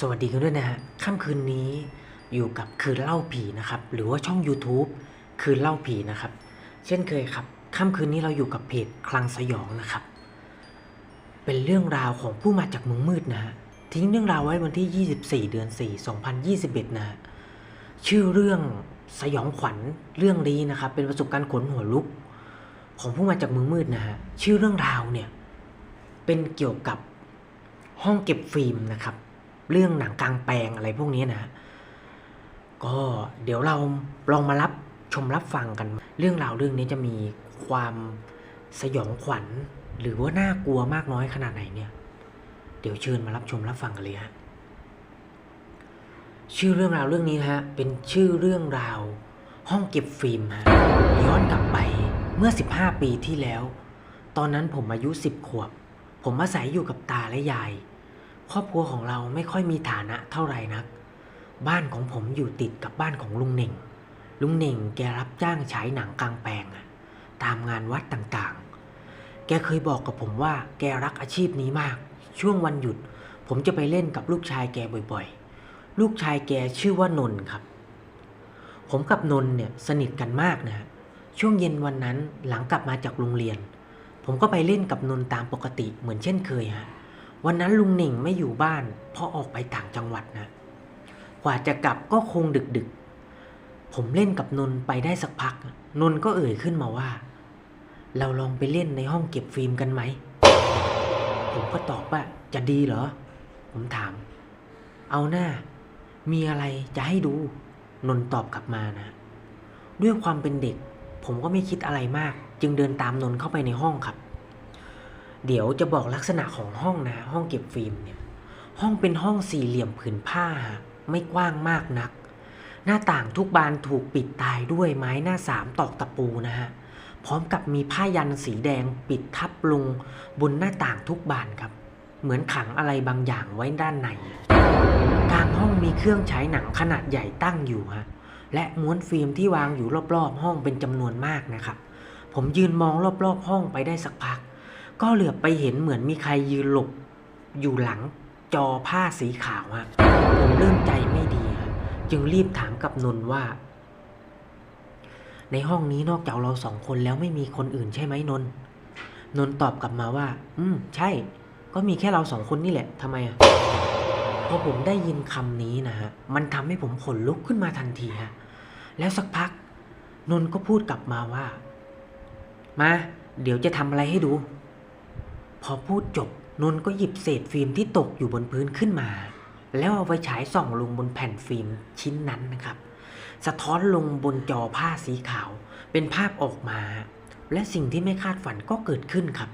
สวัสดีกันด้วยนะฮะ ค่ำคืนนี้อยู่กับคืนเล่าผีนะครับ หรือว่าช่อง YouTube คืนเล่าผีนะครับ เช่นเคยครับ ค่ำคืนนี้เราอยู่กับเพจคลังสยองนะครับ เป็นเรื่องราวของผู้มาจากเมืองมืดนะฮะ ทิ้งเรื่องราวไว้วันที่ 24 เดือน 4 2021 นะฮะ ชื่อเรื่องสยองขวัญเรื่องนี้นะครับ เป็นประสบการณ์ขนหัวลุก ของผู้มาจากเมืองมืดนะฮะ ชื่อเรื่องราวเนี่ยเป็นเกี่ยวกับห้องเก็บฟิล์มนะครับ เรื่องหนังกลางแปลงอะไรพวกนี้นะก็เดี๋ยวเราลองมารับชมรับฟังกัน เรื่องราวเรื่องนี้จะมีความสยองขวัญ หรือว่าน่ากลัวมากน้อยขนาดไหนเนี่ย เดี๋ยวเชิญมารับชมรับฟังกันเลยฮะชื่อเรื่องราวเรื่องนี้ฮะเป็นชื่อเรื่องราว ห้องเก็บฟิล์มฮะย้อนกลับไปเมื่อ 15 ปีที่แล้ว ตอนนั้นผมอายุ 10 ขวบ ผมอาศัยอยู่กับตาและยาย ครอบครัวของเราไม่ค่อยมีฐานะเท่าไหร่นัก บ้านของผมอยู่ติดกับบ้านของลุงเหน่ง ลุงเหน่งแกรับจ้างฉายหนังกลางแปลงอะตามงานวัดต่างๆ แกเคยบอกกับผมว่าแกรักอาชีพนี้มาก ช่วงวันหยุด ผมจะไปเล่นกับลูกชายแกบ่อยๆ ลูกชายแกชื่อว่านนท์ครับ ผมกับนนท์เนี่ยสนิทกันมากนะฮะช่วงเย็นวันนั้นหลังกลับมาจากโรงเรียน ผมก็ไปเล่นกับนนท์ตามปกติเหมือนเช่นเคยฮะ วันนั้นลุงเหน่งไม่อยู่บ้าน เพราะออกไปต่างจังหวัดนะ กว่าจะกลับก็คงดึกดึกๆผมเล่นกับนนท์ไปได้สักพัก นนท์ก็เอ่ยขึ้นมาว่า เราลองไปเล่นในห้องเก็บฟิล์มกันไหม ผมก็ตอบว่าจะดีเหรอ ผมถาม เอาหน้า มีอะไรจะให้ดู นนท์ตอบกลับมานะ ด้วยความเป็นเด็ก ผมก็ไม่คิดอะไรมาก จึงเดินตามนนท์เข้าไปในห้องครับ เดี๋ยวจะบอกลักษณะของห้องนะ ห้องเก็บฟิล์มเนี่ย ห้องเป็นห้องสี่เหลี่ยมผืนผ้า ไม่กว้างมากนัก หน้าต่างทุกบานถูกปิดตายด้วยไม้หน้าสามตอกตะปูนะฮะ พร้อมกับมีผ้ายันสีแดงปิดทับลงบนหน้าต่างทุกบานครับ เหมือนขังอะไรบางอย่างไว้ด้านใน กลางห้องมีเครื่องฉายหนังขนาดใหญ่ตั้งอยู่ฮะ และม้วนฟิล์มที่วางอยู่รอบๆ ห้องเป็นจำนวนมากนะครับ ผมยืนมองรอบๆ ห้องไปได้สักพัก ก็เหลือบไปเห็นเหมือนมีใครยืนหลบอยู่หลังจอผ้าสีขาวฮะผมเริ่มใจไม่ดีฮะจึงรีบถามกับนนท์ว่า ในห้องนี้นอกจากเราสองคนแล้วไม่มีคนอื่นใช่ไหมนนท์นนท์ตอบกลับมาว่า อืม ใช่ ก็มีแค่เราสองคนนี่แหละทำไมอะพอผมได้ยินคำนี้นะฮะ มันทำให้ผมขนลุกขึ้นมาทันทีฮะ แล้วสักพัก นนท์ก็พูดกลับมาว่า มา เดี๋ยวจะทำอะไรให้ดู พอพูดจบนนท์ก็หยิบเศษฟิล์มที่ตกอยู่บนพื้นขึ้นมา แล้วเอาไปฉายส่องลงบนแผ่นฟิล์มชิ้นนั้นนะครับ สะท้อนลงบนจอผ้าสีขาว เป็นภาพออกมา และสิ่งที่ไม่คาดฝันก็เกิดขึ้นครับ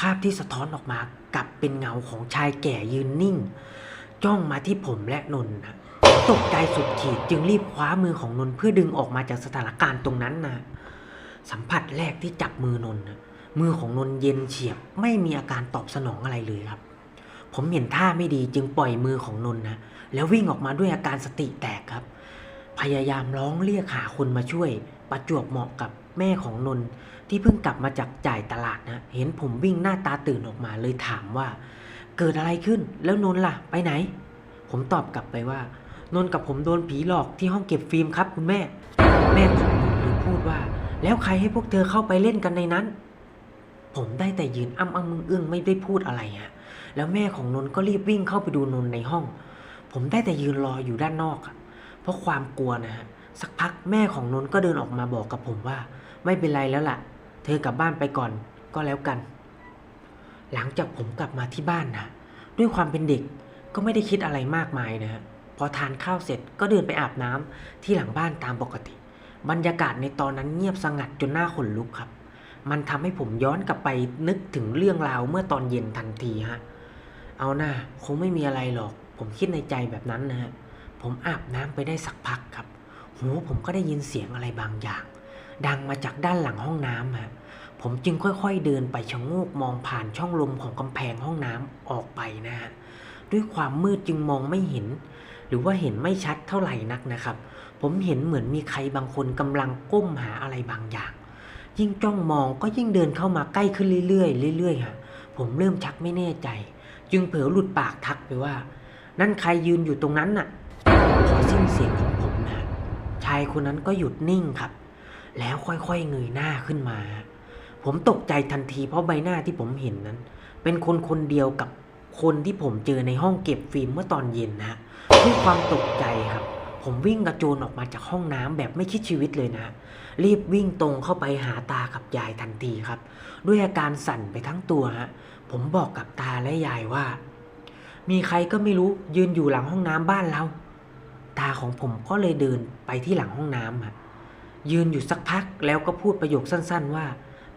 ภาพที่สะท้อนออกมากลับเป็นเงาของชายแก่ยืนนิ่ง จ้องมาที่ผมและนนท์นะตกใจสุดขีดจึงรีบคว้ามือของนนท์เพื่อดึงออกมาจากสถานการณ์ตรงนั้นนะสัมผัสแรกที่จับมือนนท์นะ มือของนนท์เย็นเฉียบไม่มีอาการตอบสนองอะไรเลยครับ ผมเห็นท่าไม่ดีจึงปล่อยมือของนนท์นะ แล้ววิ่งออกมาด้วยอาการสติแตกครับ พยายามร้องเรียกหาคนมาช่วย ประจวบเหมาะกับแม่ของนนท์ที่เพิ่งกลับมาจากจ่ายตลาดนะ เห็นผมวิ่งหน้าตาตื่นออกมาเลยถามว่า เกิดอะไรขึ้นแล้วนนท์ล่ะ ไปไหน ผมตอบกลับไปว่านนท์กับผมโดนผีหลอกที่ห้องเก็บฟิล์มครับคุณแม่ แม่ของนนท์เลยพูดว่า แล้วใครให้พวกเธอเข้าไปเล่นกันในนั้น ผมได้แต่ยืนอ้ำอ้ำมึงอึ้งไม่ได้พูดอะไรฮะ แล้วแม่ของนนท์ก็รีบวิ่งเข้าไปดูนนท์ในห้อง ผมได้แต่ยืนรออยู่ด้านนอกอะเพราะความกลัวนะฮะ สักพักแม่ของนนท์ก็เดินออกมาบอกกับผมว่า ไม่เป็นไรแล้วล่ะ เธอกลับบ้านไปก่อนก็แล้วกัน หลังจากผมกลับมาที่บ้านนะด้วยความเป็นเด็กก็ไม่ได้คิดอะไรมากมายนะฮะ พอทานข้าวเสร็จก็เดินไปอาบน้ำที่หลังบ้านตามปกติ บรรยากาศในตอนนั้นเงียบสงัดจนหน้าขนลุกครับ มันทำให้ผมย้อนกลับไปนึกถึงเรื่องราวเมื่อตอนเย็นทันทีฮะ เอาหน้าคงไม่มีอะไรหรอก ผมคิดในใจแบบนั้นนะฮะ ผมอาบน้ำไปได้สักพักครับ หูผมก็ได้ยินเสียงอะไรบางอย่าง ดังมาจากด้านหลังห้องน้ำฮะ ผมจึงค่อยๆเดินไปชะโงกมองผ่านช่องลมของกำแพงห้องน้ำออกไปนะฮะ ด้วยความมืดจึงมองไม่เห็น หรือว่าเห็นไม่ชัดเท่าไหร่นักนะครับ ผมเห็นเหมือนมีใครบางคนกำลังก้มหาอะไรบางอย่าง ยิ่งจ้องมองก็ยิ่งเดินเข้ามาใกล้ขึ้นเรื่อยๆเรื่อยๆฮะผมเริ่มชักไม่แน่ใจ จึงเผลอหลุดปากทักไปว่า นั่นใครยืนอยู่ตรงนั้นน่ะพอสิ้นเสียงของผมนะชายคนนั้นก็หยุดนิ่งครับ แล้วค่อยๆเงยหน้าขึ้นมา ผมตกใจทันทีเพราะใบหน้าที่ผมเห็นนั้น เป็นคนคนเดียวกับคนที่ผมเจอในห้องเก็บฟิล์มเมื่อตอนเย็นนะด้วยความตกใจครับ ผมวิ่งกระโจนออกมาจากห้องน้ำแบบไม่คิดชีวิตเลยนะ รีบวิ่งตรงเข้าไปหาตากับยายทันทีครับ ด้วยอาการสั่นไปทั้งตัวฮะผมบอกกับตาและยายว่า มีใครก็ไม่รู้ยืนอยู่หลังห้องน้ำบ้านเรา ตาของผมก็เลยเดินไปที่หลังห้องน้ำฮะยืนอยู่สักพักแล้วก็พูดประโยคสั้น ๆ ว่า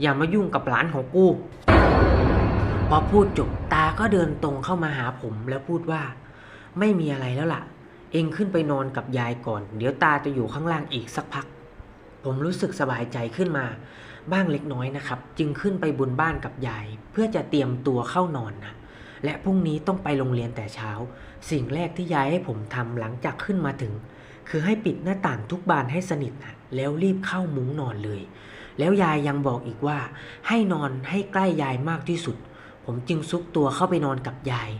อย่ามายุ่งกับหลานของกูพอพูดจบตาก็เดินตรงเข้ามาหาผมแล้วพูดว่า ไม่มีอะไรแล้วล่ะ เองขึ้นไปนอนกับยายก่อน เดี๋ยวตาจะอยู่ข้างล่างอีกสักพัก ผมรู้สึกสบายใจขึ้นมา บ้างเล็กน้อยนะครับ จึงขึ้นไปบนบ้านกับยาย เพื่อจะเตรียมตัวเข้านอนนะ และพรุ่งนี้ต้องไปโรงเรียนแต่เช้า สิ่งแรกที่ยายให้ผมทำหลังจากขึ้นมาถึง คือให้ปิดหน้าต่างทุกบานให้สนิทนะแล้วรีบเข้ามุ้งนอนเลย แล้วยายยังบอกอีกว่า ให้นอนให้ใกล้ยายมากที่สุด ผมจึงซุกตัวเข้าไปนอนกับยาย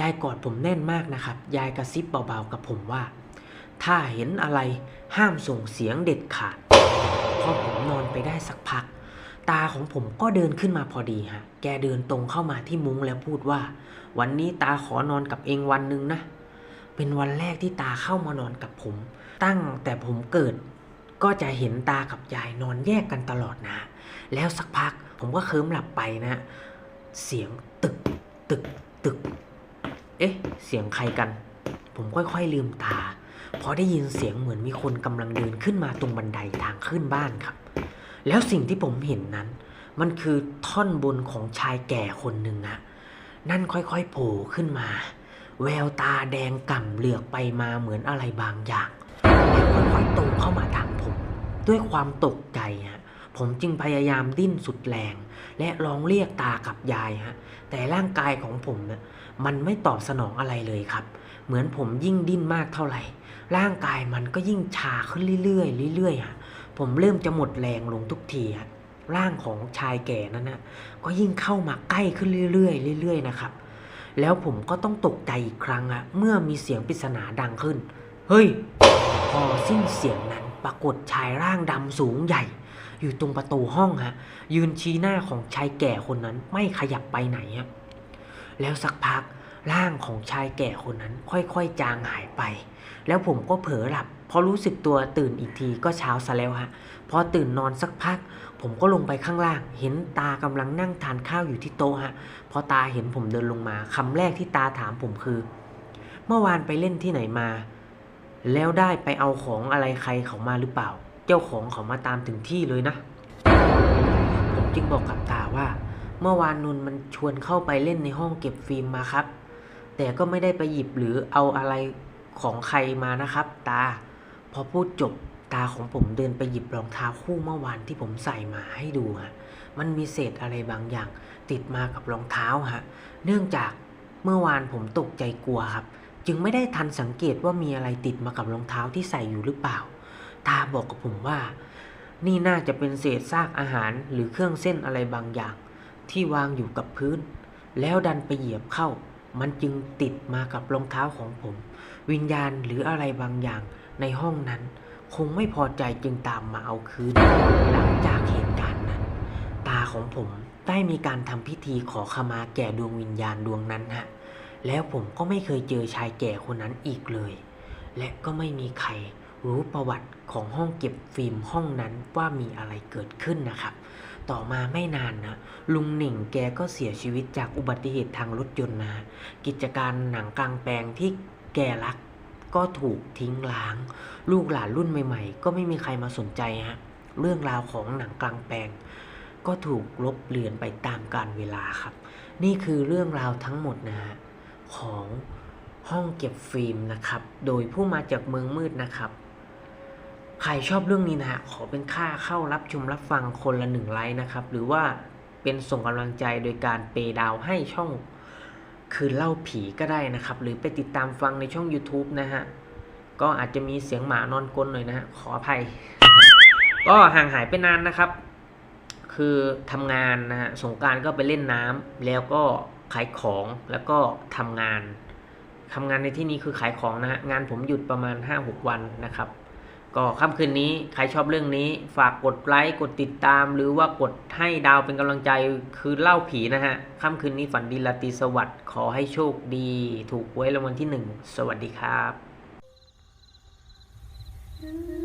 ยายกอดผมแน่นมากนะครับ ยายกระซิบเบาๆกับผมว่า ถ้าเห็นอะไรห้ามส่งเสียงเด็ดขาด พอผมนอนไปได้สักพัก ตาของผมก็เดินขึ้นมาพอดีฮะ แกเดินตรงเข้ามาที่มุ้งแล้วพูดว่า วันนี้ตาขอนอนกับเองวันหนึ่งนะ เป็นวันแรกที่ตาเข้ามานอนกับผม ตั้งแต่ผมเกิดก็จะเห็นตากับยายนอนแยกกันตลอดนะ แล้วสักพักผมก็เคิมหลับไปนะ เสียงตึก ตึก ตึก เอ๊ะ เสียงใครกัน ผมค่อยๆลืมตา พอได้ยินเสียงเหมือนมีคนกำลังเดินขึ้นมาตรงบันไดทางขึ้นบ้านครับ แล้วสิ่งที่ผมเห็นนั้น มันคือท่อนบนของชายแก่คนหนึ่งอะนั่นค่อยๆโผล่ขึ้นมา แววตาแดงก่ำเหลือกไปมาเหมือนอะไรบางอย่างแล้วค่อยๆตรงเข้ามาทางผม ด้วยความตกใจฮะ ผมจึงพยายามดิ้นสุดแรง และร้องเรียกตากับยายฮะ แต่ร่างกายของผมเนี่ยมันไม่ตอบสนองอะไรเลยครับ เหมือนผมยิ่งดิ้นมากเท่าไหร่ ร่างกายมันก็ยิ่งชาขึ้นเรื่อยๆเรื่อยๆฮะ ผมเริ่มจะหมดแรงลงทุกทีฮะ ร่างของชายแก่นั้นนะก็ยิ่งเข้ามาใกล้ขึ้นเรื่อยๆเรื่อยๆนะครับ แล้วผมก็ต้องตกใจอีกครั้งอะเมื่อมีเสียงปริศนาดังขึ้น เฮ้ย พอสิ้นเสียงนั้นปรากฏชายร่างดำสูงใหญ่ อยู่ตรงประตูห้องฮะ ยืนชี้หน้าของชายแก่คนนั้นไม่ขยับไปไหนฮะแล้วสักพักร่างของชายแก่คนนั้น ค่อยๆ จางหายไป แล้วผมก็เผลอหลับพอรู้สึกตัวตื่นอีกทีก็เช้าซะแล้วฮะพอตื่นนอนสักพัก ผมก็ลงไปข้างล่าง เห็นตากำลังนั่งทานข้าวอยู่ที่โต๊ะฮะพอตาเห็นผมเดินลงมาคำแรกที่ตาถามผมคือ เมื่อวานไปเล่นที่ไหนมา แล้วได้ไปเอาของอะไรใครเขามาหรือเปล่า จ้าของเขามาตามถึงที่เลยนะ ผมจึงบอกกับตาว่า เมื่อวานนนมันชวนเข้าไปเล่นในห้องเก็บฟิล์มมาครับ แต่ก็ไม่ได้ไปหยิบหรือเอาอะไรของใครมานะครับ ตา พอพูดจบตาของผมเดินไปหยิบรองเท้าคู่เมื่อวานที่ผมใส่มาให้ดูฮะ มันมีเศษอะไรบางอย่าง ติดมากับรองเท้าฮะ เนื่องจากเมื่อวานผมตกใจกลัวครับ จึงไม่ได้ทันสังเกตว่ามีอะไรติดมากับรองเท้าที่ใส่อยู่หรือเปล่า ตาบอกกับผมว่า นี่น่าจะเป็นเศษซากอาหารหรือเครื่องเส้นอะไรบางอย่าง ที่วางอยู่กับพื้น แล้วดันไปเหยียบเข้า มันจึงติดมากับรองเท้าของผม วิญญาณหรืออะไรบางอย่างในห้องนั้น คงไม่พอใจจึงตามมาเอาคืน หลังจากเหตุการณ์นั้น ตาของผมได้มีการทำพิธีขอขมาแก่ดวงวิญญาณดวงนั้นฮะแล้วผมก็ไม่เคยเจอชายแก่คนนั้นอีกเลย และก็ไม่มีใคร รู้ประวัติของห้องเก็บฟิล์มห้องนั้นว่ามีอะไรเกิดขึ้นนะครับ ต่อมาไม่นานนะ ลุงหนิ่งแกก็เสียชีวิตจากอุบัติเหตุทางรถยนต์นะกิจการหนังกลางแปลงที่แกรักก็ถูกทิ้งล้าง ลูกหลานรุ่นใหม่ๆ ก็ไม่มีใครมาสนใจฮะเรื่องราวของหนังกลางแปลง ก็ถูกลบเลือนไปตามกาลเวลาครับ นี่คือเรื่องราวทั้งหมดนะฮะของห้องเก็บฟิล์มนะครับ โดยผู้มาจากเมืองมืดนะครับ ใครชอบเรื่องนี้นะฮะขอเป็นค่าเข้ารับชมรับฟังคนละหนึ่งไลค์นะครับ หรือว่าเป็นส่งกำลังใจโดยการเปย์ดาวให้ช่อง คืนเล่าผีก็ได้นะครับ หรือไปติดตามฟังในช่อง YouTube นะฮะ ก็อาจจะมีเสียงหมานอนกลนหน่อยนะฮะ ขออภัย ก็ห่างหายไปนานนะครับ คือทำงานนะฮะ สงการก็ไปเล่นน้ำแล้วก็ขายของแล้วก็ทำงานทำงานในที่นี้คือขายของนะฮะ งานผมหยุดประมาณ 5-6 วันนะครับ ก็ค่ำคืนนี้ใครชอบเรื่องนี้ฝากกดไลค์กดติดตาม หรือว่ากดให้ดาวเป็นกำลังใจคือเล่าผีนะฮะค่ำคืนนี้ฝันดีราตรีสวัสดิ์ขอให้โชคดี ถูกหวยรางวัลที่หนึ่งสวัสดีครับ Mm-hmm.